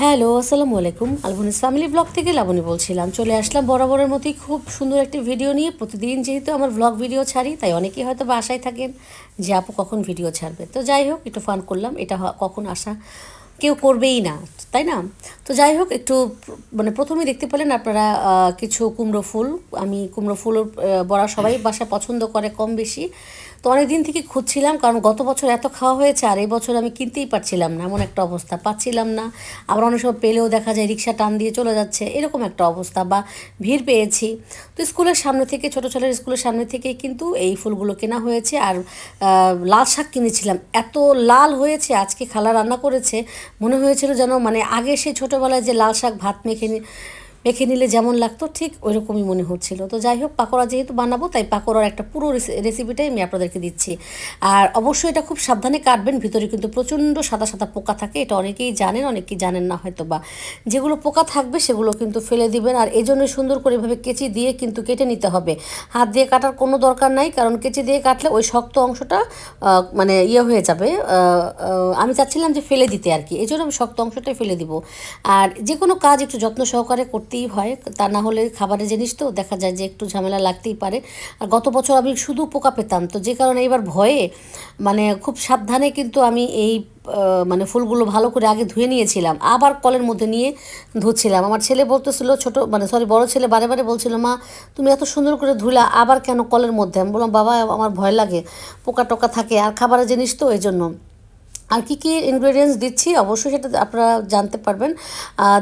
Hello, আসসালামু আলাইকুম। আলবনিস family blog থেকে লাবণী বলছিলাম। চলে আসলাম বরাবরের মতোই খুব সুন্দর একটি ভিডিও নিয়ে। প্রতিদিন যেহেতু আমার ব্লগ ভিডিও ছাড়ি, তাই অনেকেই হয়তো বা আশায় থাকেন যে, আপু, কখন ভিডিও ছাড়বে? তো যাই হোক, একটু ফান করলাম। এটা কখন আসা কেউ করবেই না, তাই না? তো যাই হোক, একটু মানে প্রথমে দেখতে পেলেন আপনারা কিছু কুমড়ো ফুল। আমি কুমড়ো ফুল বড়া সবাই বাসায় পছন্দ করে কম বেশি। তো অনেক দিন থেকে খুঁজছিলাম, কারণ গত বছর এত খাওয়া হয়েছে আর এই বছর আমি কিনতেই পারছিলাম না, এমন একটা অবস্থা পাচ্ছিলাম না। আবার অনেক সময় পেলেও দেখা যায় রিক্সা টান দিয়ে চলে যাচ্ছে, এরকম একটা অবস্থা বা ভিড় পেয়েছি। তো স্কুলের সামনে থেকে, ছোটো ছেলের স্কুলের সামনে থেকেই কিন্তু এই ফুলগুলো কেনা হয়েছে আর লাল শাক কিনেছিলাম। এত লাল হয়েছে, আজকে খালা রান্না করেছে, মনে হয়েছিল যেন মানে আগে সেই ছোটোবেলায় যে লাল শাক ভাত মেখে মেখে নিলে যেমন লাগতো, ঠিক ওইরকমই মনে হচ্ছিল। তো যাই হোক পাকোড়া যেহেতু বানাবো, তাই পাকোড়ার একটা পুরো রেসি- রেসিপিটাই আমি আপনাদেরকে দিচ্ছি। আর অবশ্যই এটা খুব সাবধানে কাটবেন, ভিতরে কিন্তু প্রচণ্ড সাদা সাদা পোকা থাকে, এটা অনেকেই জানেন অনেকেই জানেন না হয়তো বা। যেগুলো পোকা থাকবে, সেগুলো কিন্তু ফেলে দিবেন, আর এই জন্য সুন্দর করে এভাবে কেচি দিয়ে কিন্তু কেটে নিতে হবে। হাত দিয়ে কাটার কোনো দরকার নাই, কারণ কেচি দিয়ে কাটলে ওই শক্ত অংশটা মানে ইয়ে হয়ে যাবে আমি চাচ্ছিলাম যে ফেলে দিতে আর কি এই জন্য আমি শক্ত অংশটাই ফেলে দিব। আর যে কোনো কাজ একটু যত্ন সহকারে করতেই হয় তা না হলে খাবারের জিনিস তো দেখা যায় যে একটু ঝামেলা লাগতেই পারে। আর গত বছর আমি শুধু পোকা পেতাম। তো যে কারণে এবার ভয়ে মানে খুব সাবধানে কিন্তু আমি এই মানে ফুলগুলো ভালো করে আগে ধুয়ে নিয়েছিলাম। আবার কলের মধ্যে নিয়ে ধুচ্ছিলাম। আমার ছেলে বলতেছিল, ছোট মানে সরি বড় ছেলে বারে বারে বলছিল, মা, তুমি এত সুন্দর করে ধুলা, আবার কেন কলের মধ্যে? আমি বললাম, বাবা, আমার ভয় লাগে। পোকা টোকা থাকে, আর খাবারের জিনিস তো এই জন্য আর কী কী ইনগ্রেডিয়েন্টস দিচ্ছি, অবশ্যই সেটা আপনারা জানতে পারবেন।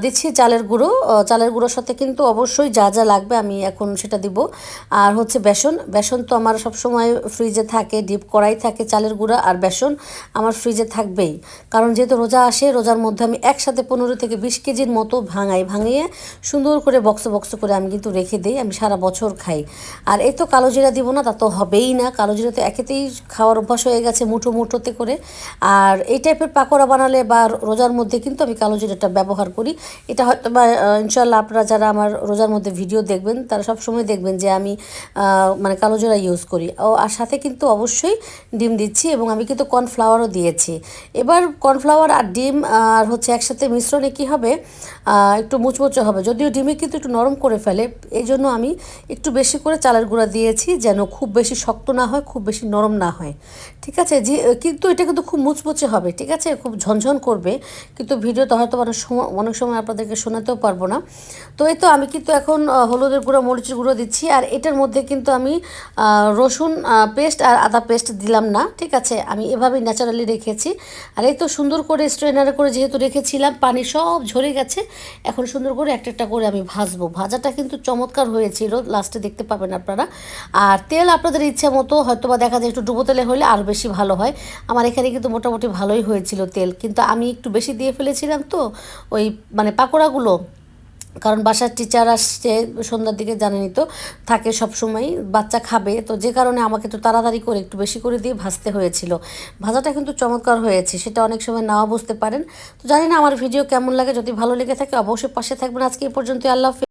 দিচ্ছি চালের গুঁড়ো। চালের গুঁড়োর সাথে কিন্তু অবশ্যই যা যা লাগবে আমি এখন সেটা দিব। আর হচ্ছে বেসন। বেসন তো আমার সবসময় ফ্রিজে থাকে ডিপ করাই থাকে চালের গুঁড়া আর বেসন আমার ফ্রিজে থাকবেই। কারণ যেহেতু রোজা আসে, রোজার মধ্যে আমি একসাথে পনেরো থেকে বিশ কেজির মতো ভাঙাই। ভাঙিয়ে সুন্দর করে বক্স বক্স করে আমি কিন্তু রেখে দিই, আমি সারা বছর খাই। আর এই তো কালো জিরা দিব না, তা তো হবেই না। কালো জিরা তো একেতেই খাওয়ার অভ্যাস হয়ে গেছে মুঠো মুঠোতে করে। আর এই টাইপের পাকোড়া বানালে বা রোজার মধ্যে কিন্তু আমি কালো জিরাটা ব্যবহার করি। এটা হয়তো বা ইনশাল্লাহ আপনারা যারা আমার রোজার মধ্যে ভিডিও দেখবেন, তারা সব সময় দেখবেন যে আমি মানে কালো জিরা ইউজ করি। ও, আর সাথে কিন্তু অবশ্যই ডিম দিচ্ছি এবং আমি কিন্তু কর্নফ্লাওয়ারও দিয়েছি। এবার কর্নফ্লাওয়ার আর ডিম আর হচ্ছে একসাথে মিশ্রণে কি হবে? একটু মুচমুচে হবে। যদিও ডিমে কিন্তু একটু নরম করে ফেলে এই জন্য আমি একটু বেশি করে চালের গুঁড়া দিয়েছি যেন খুব বেশি শক্ত না হয়, খুব বেশি নরম না হয়। ঠিক আছে? যে কিন্তু এটা কিন্তু খুব মুচমুচে হবে, ঠিক আছে? খুব ঝনঝন করবে। কিন্তু ভিডিওতে হয়তো অনেক সময় অনেক সময় আপনাদেরকে শোনাতেও পারব না। তো এই তো আমি কিন্তু এখন হলুদের গুঁড়ো, মরিচের গুঁড়ো দিচ্ছি। আর এটার মধ্যে কিন্তু আমি রসুন পেস্ট আর আদা পেস্ট দিলাম না, ঠিক আছে? আমি এভাবেই ন্যাচারালি রেখেছি। আর এই তো সুন্দর করে স্ট্রেনারে করে যেহেতু রেখেছিলাম, পানি সব ঝরে গেছে। এখন সুন্দর করে একটা একটা করে আমি ভাজবো। ভাজাটা কিন্তু চমৎকার হয়েছিল লাস্টে দেখতে পাবেন আপনারা। আর তেল আপনাদের ইচ্ছা মতো হয়তো বা দেখা যায় একটু ডুবো তেলে হলে আরও বেশি ভালো হয়। আমার এখানে কিন্তু মোটামুটি ভালোই হয়েছিল তেল। কিন্তু আমি একটু বেশি দিয়ে ফেলেছিলাম তো, ওই মানে পাকোড়াগুলো। কারণ বাসার টিচার আসছে, সন্ধ্যার দিকে জানেনই তো, থাকে সব সময় বাচ্চা খাবে। তো যে কারণে আমাকে তো তাড়াতাড়ি করে একটু বেশি করে দিয়ে ভাজতে হয়েছিল। ভাজাটা কিন্তু চমৎকার হয়েছে, সেটা অনেক সময় নাও বুঝতে পারেন। তো জানি না আমার ভিডিও কেমন লাগে, যদি ভালো লেগে থাকে অবশ্যই পাশে থাকবেন। আজকে এই পর্যন্ত আল্লাহ।